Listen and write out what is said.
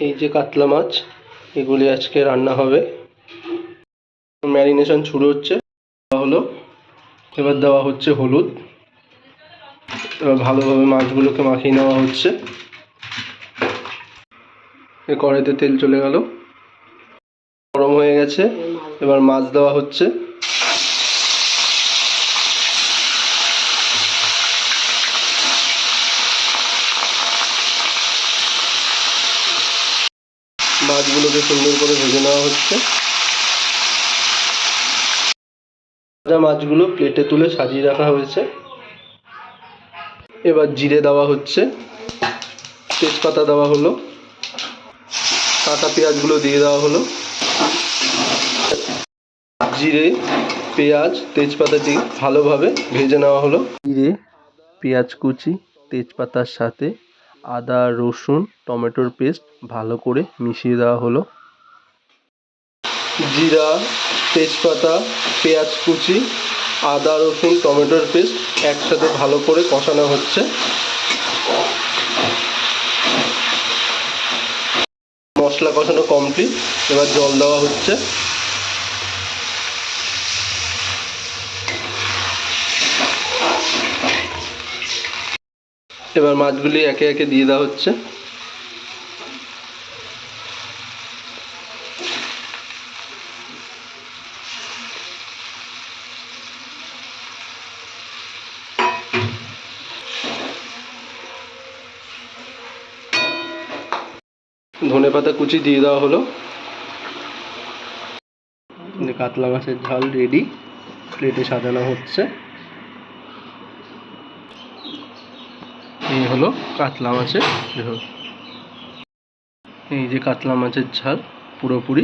এই যে কাতলা মাছ, এগুলি আজকে রান্না হবে। ম্যারিনেশন শুরু হচ্ছে। হলো। এবার দেওয়া হচ্ছে হলুদ। এবার ভালোভাবে মাছগুলোকে মাখিয়ে নেওয়া হচ্ছে। কড়াইতে তেল চলে গেল। গরম হয়ে গেছে। এবার মাছ দেওয়া হচ্ছে। মাছগুলোকে সুন্দর করে ভেজে নেওয়া হচ্ছে। ভাজা মাছগুলো প্লেটে তুলে সাজিয়ে রাখা হয়েছে। এবার জিরে দেওয়া হচ্ছে। তেজপাতা দেওয়া হলো। কাঁচা পেঁয়াজগুলো দিয়ে দেওয়া হলো। জিরে, পেঁয়াজ তেজপাতা দিয়ে ভালোভাবে ভেজে নেওয়া হলো। জিরে, পেঁয়াজ কুচি, তেজপাতার সাথে আদা, রসুন, টমেটোর পেস্ট ভালো করে মিশিয়ে দেওয়া হলো। জিরা, তেজপাতা, পেঁয়াজ কুচি, আদা, রসুন, টমেটোর পেস্ট একসাথে ভালো করে কষানো হচ্ছে। মশলা কষানো কমপ্লিট এবার জল দেওয়া হচ্ছে। এবার মাছগুলি একে একে দিয়ে দেওয়া হচ্ছে। ধনে পাতা কুচি দিয়ে দেওয়া হলো। কাতলা মাছের ঝাল রেডি প্লেটে সাজানো হচ্ছে। এই হলো কাতলা মাছের ঝোল। এই যে কাতলা মাছের ঝাল পুরোপুরি।